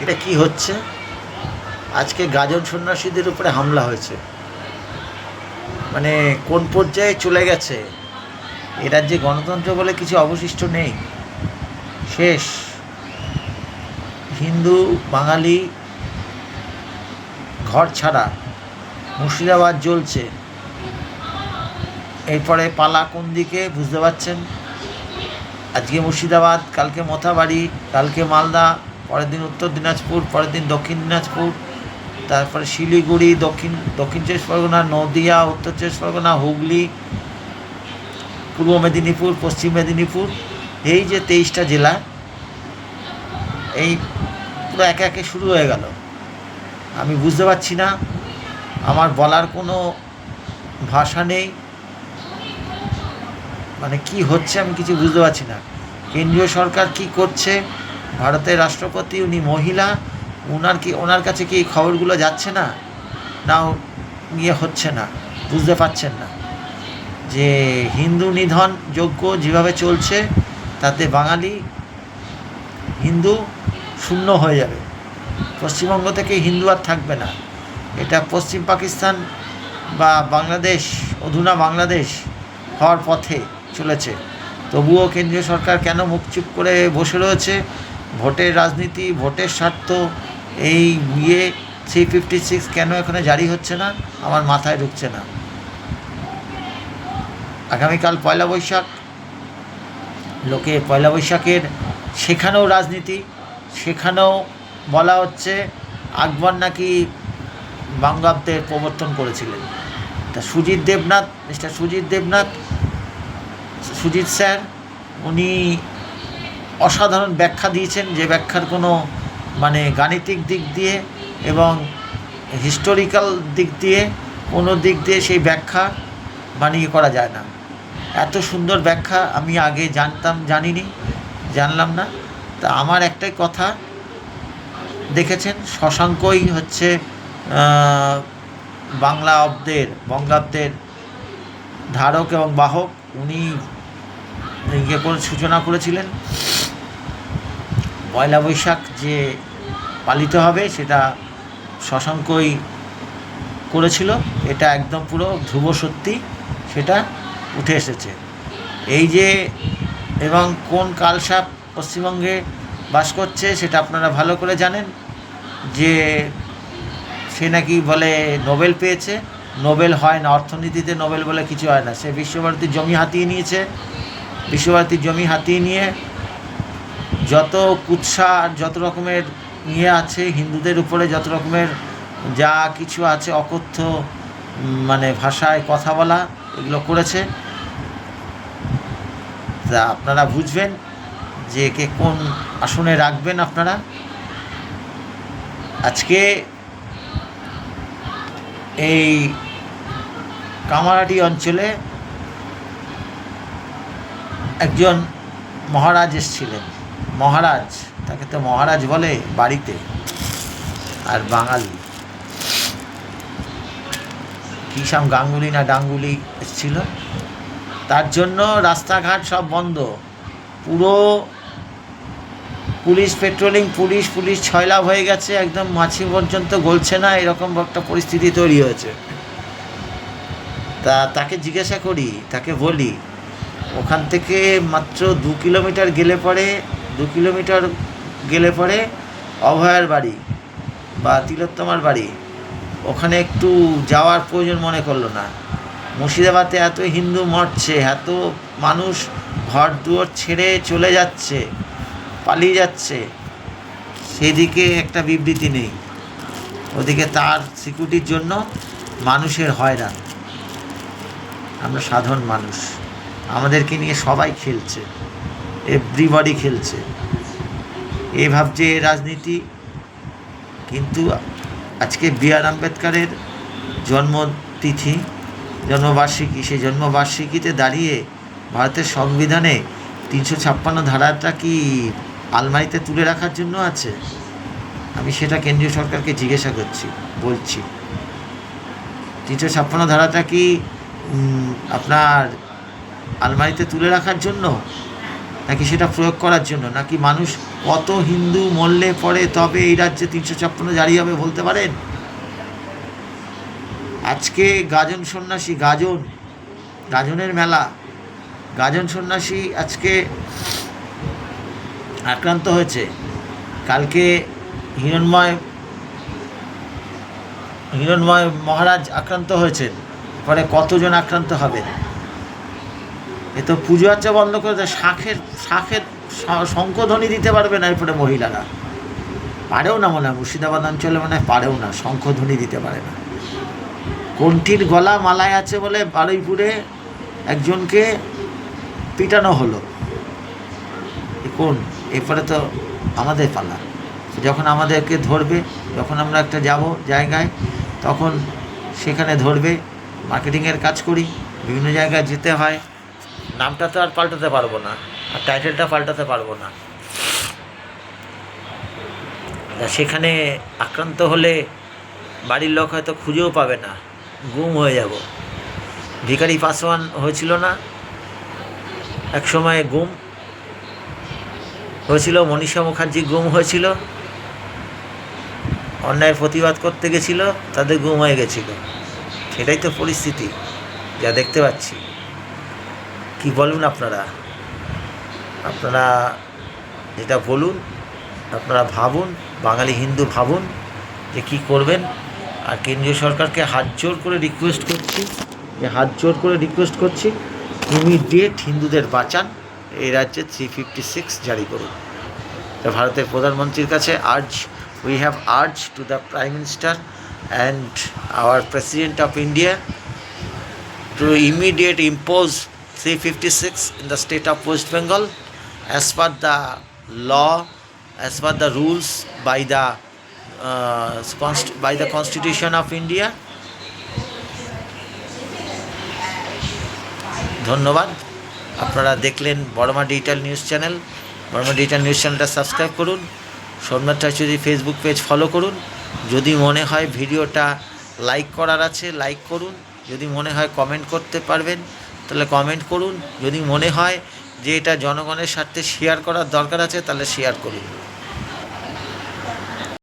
এটা কি হচ্ছে? আজকে গাজন সন্ন্যাসীদের উপরে হামলা হয়েছে। মানে কোন পর্যায়ে চলে গেছে? এ যে গণতন্ত্র বলে কিছু অবশিষ্ট নেই। শেষ। হিন্দু, বাঙালি ঘর ছাড়া মুর্শিদাবাদ জ্বলছে। এরপরে পালা কোন দিকে বুঝতে পারছেন? আজকে মুর্শিদাবাদ, কালকে মথাবাড়ি, কালকে মালদা পরের দিন উত্তর দিনাজপুর, পরের দিন দক্ষিণ দিনাজপুর, তারপরে শিলিগুড়ি, দক্ষিণ দক্ষিণ চব্বিশ পরগনা, নদিয়া, উত্তর চব্বিশ পরগনা, হুগলি, পূর্ব মেদিনীপুর, পশ্চিম মেদিনীপুর, এই যে তেইশটা জেলা, এই পুরো একে একে শুরু হয়ে গেল। আমি বুঝতে পারছি না, আমার বলার কোনো ভাষা নেই মানে কি হচ্ছে আমি কিছু বুঝতে পারছি না। কেন্দ্রীয় সরকার কি করছে? ভারতের রাষ্ট্রপতি, উনি মহিলা ওনার কি, ওনার কাছে কি খবরগুলো যাচ্ছে না? না ইয়ে হচ্ছে না, বুঝতে পারছেন না। যে হিন্দু নিধন যোগ্য যেভাবে চলছে, তাতে বাঙালি হিন্দু শূন্য হয়ে যাবে। পশ্চিমবঙ্গ থেকে হিন্দু আর থাকবে না। এটা পশ্চিম পাকিস্তান বা বাংলাদেশ, অধুনা বাংলাদেশ হওয়ার পথে চলেছে। তবুও কেন্দ্রীয় সরকার কেন মুখ চুপ করে বসে রয়েছে? ভোটের রাজনীতি, ভোটের স্বার্থ, এই ইয়ে থ্রি ফিফটি সিক্স কেন এখানে জারি হচ্ছে না? আমার মাথায় ঢুকছে না। আগামীকাল পয়লা বৈশাখ। লোকে পয়লা বৈশাখের সেখানেও রাজনীতি, সেখানেও বলা হচ্ছে আকবর নাকি বাঙ্গাব্দের প্রবর্তন করেছিলেন। তা সুজিত দেবনাথ, মিস্টার সুজিত দেবনাথ, সুজিত স্যার, উনি অসাধারণ ব্যাখ্যা দিয়েছেন যে ব্যাখ্যার কোনো মানে গাণিতিক দিক দিয়ে এবং হিস্টোরিক্যাল দিক দিয়ে কোনো দিক দিয়ে সেই ব্যাখ্যা বানিয়ে করা যায় না। এত সুন্দর ব্যাখ্যা আমি আগে জানতাম, জানিনি, জানলাম না। তা আমার একটাই কথা, দেখেছেন শশাঙ্কই হচ্ছে বাংলা অব্দের, বঙ্গাব্দের ধারক এবং বাহক। উনি ইয়ে করে সূচনা করেছিলেন। পয়লা বৈশাখ যে পালিত হবে সেটা শশাঙ্কই করেছিল, এটা একদম পুরো ধ্রুব সত্যি, সেটা উঠে এসেছে। এই যে এবং কোন কালসাপ পশ্চিমবঙ্গে বাস করছে সেটা আপনারা ভালো করে জানেন, যে সে নাকি বলে নোবেল পেয়েছে, নোবেল হয় না, অর্থনীতিতে নোবেল বলে কিছু হয় না। সে বিশ্বভারতীর জমি হাতিয়ে নিয়েছে, বিশ্বভারতীর জমি হাতিয়ে নিয়ে যত কুৎসা যত রকমের ইয়ে আছে, হিন্দুদের উপরে যত রকমের যা কিছু আছে, অকথ্য মানে ভাষায় কথা বলা, এগুলো করেছে। তা আপনারা বুঝবেন যে কে কোন আসনে রাখবেন আপনারা। আজকে এই কামারাটি অঞ্চলে একজন মহারাজ এসেছিলেন। মহারাজ, তাকে তো মহারাজ বলে বাড়িতে আর বাঙালি। কিসাম গাঙ্গুলি না ডাঙ্গুলি এসেছিল? তার জন্য রাস্তাঘাট সব বন্ধ। পুরো পুলিশ পেট্রোলিং, পুলিশ পুলিশ ছয়লাভ হয়ে গেছে, একদম মাছি পর্যন্ত গলছে না, এরকম একটা পরিস্থিতি তৈরি হয়েছে। তা তাকে জিজ্ঞাসা করি, তাকে বলি, ওখান থেকে মাত্র দু কিলোমিটার গেলে পরে দু কিলোমিটার গেলে পরে অভয়ার বাড়ি বা তিলোত্তমার বাড়ি। ওখানে একটু যাওয়ার প্রয়োজন মনে করল না। মুর্শিদাবাদে এত হিন্দু মরছে, এত মানুষ ঘর দুয়ার ছেড়ে চলে যাচ্ছে, পালিয়ে যাচ্ছে, সেদিকে একটা বিবৃতি নেই। ওদিকে তার সিকিউরিটির জন্য মানুষের হয়রান। আমরা সাধারণ মানুষ। আমাদেরকে নিয়ে সবাই খেলছে। এভরিবডি খেলছে। এ ভাবছে এ রাজনীতি। কিন্তু আজকে বি আর আম্বেদকারের জন্মতিথি, জন্মবার্ষিকী, সেই জন্মবার্ষিকীতে দাঁড়িয়ে ভারতের সংবিধানে তিনশো ছাপ্পান্ন ধারাটা কি আলমারিতে তুলে রাখার জন্য আছে? আমি সেটা কেন্দ্রীয় সরকারকে জিজ্ঞাসা করছি, বলছি। তিনশো ছাপ্পান্ন ধারাটা কি আপনার আলমারিতে তুলে রাখার জন্য? নাকি সেটা প্রয়োগ করার জন্য? নাকি মানুষ কত হিন্দু মরলে পরে তবে এই রাজ্যে তিনশো ছাপ্পান্ন জারি হবে বলতে পারেন? আজকে গাজন সন্ন্যাসী, গাজন, গাজনের মেলা। গাজন সন্ন্যাসী আজকে আক্রান্ত হয়েছে। কালকে হিরণময় হিরণময় মহারাজ আক্রান্ত হয়েছেন। পরে কতজন আক্রান্ত হবেন? এ তো পুজো আর্চা বন্ধ করে দেয় শাঁখের শাঁখের শঙ্খধ্বনি দিতে পারবে না এরপরে মহিলারা। পারেও না মনে হয়, মুর্শিদাবাদ অঞ্চলে মনে হয় পারেও না, শঙ্খধ্বনি দিতে পারে না। কণ্ঠির গলা মালায় আছে বলে বারুইপুরে একজনকে পিটানো হলো। কোন? এরপরে তো আমাদের পালা। যখন আমাদেরকে ধরবে, যখন আমরা একটা যাব জায়গায়, তখন সেখানে ধরবে মার্কেটিংয়ের কাজ করি, বিভিন্ন জায়গায় যেতে হয়। নামটা তো আর পাল্টাতে পারব না, আর টাইটেলটা পাল্টাতে পারব না। সেখানে আক্রান্ত হলে বাড়ির লোক হয়তো খুঁজেও পাবে না, গুম হয়ে যাব। ভিখারি পাসওয়ান হয়েছিল না এক সময় গুম হয়েছিল, মনীষা মুখার্জি গুম হয়েছিল অন্যায়ের প্রতিবাদ করতে গেছিল, তাদের গুম হয়ে গেছিল। সেটাই তো পরিস্থিতি, যা দেখতে পাচ্ছি। কি বলুন আপনারা? আপনারা যেটা বলুন, আপনারা ভাবুন, বাঙালি হিন্দু ভাবুন যে কী করবেন। আর কেন্দ্রীয় সরকারকে হাত জোর করে রিকোয়েস্ট করছি, যে হাত জোর করে রিকোয়েস্ট করছি ইমিডিয়েট হিন্দুদের বাঁচান, এই রাজ্যে থ্রি ফিফটি সিক্স জারি করুন। তো ভারতের প্রধানমন্ত্রীর কাছে urge we have urge to the prime minister and our president of India to immediate impose 356 in the state of West Bengal as per the law, as per the rules by the uh, by the Constitution of India. ধন্যবাদ। আপনারা দেখলেন Barma digital news channel Barma digital news চ্যানেলটা subscribe করুন। Somnath Chowdhury Facebook page follow করুন। যদি মনে হয় ভিডিওটা লাইক করার আছে লাইক করুন। যদি মনে হয় কমেন্ট করতে পারবেন তাহলে কমেন্ট করুন। যদি মনে হয় যে এটা জনগণের স্বার্থে শেয়ার করার দরকার আছে, তাহলে শেয়ার করুন।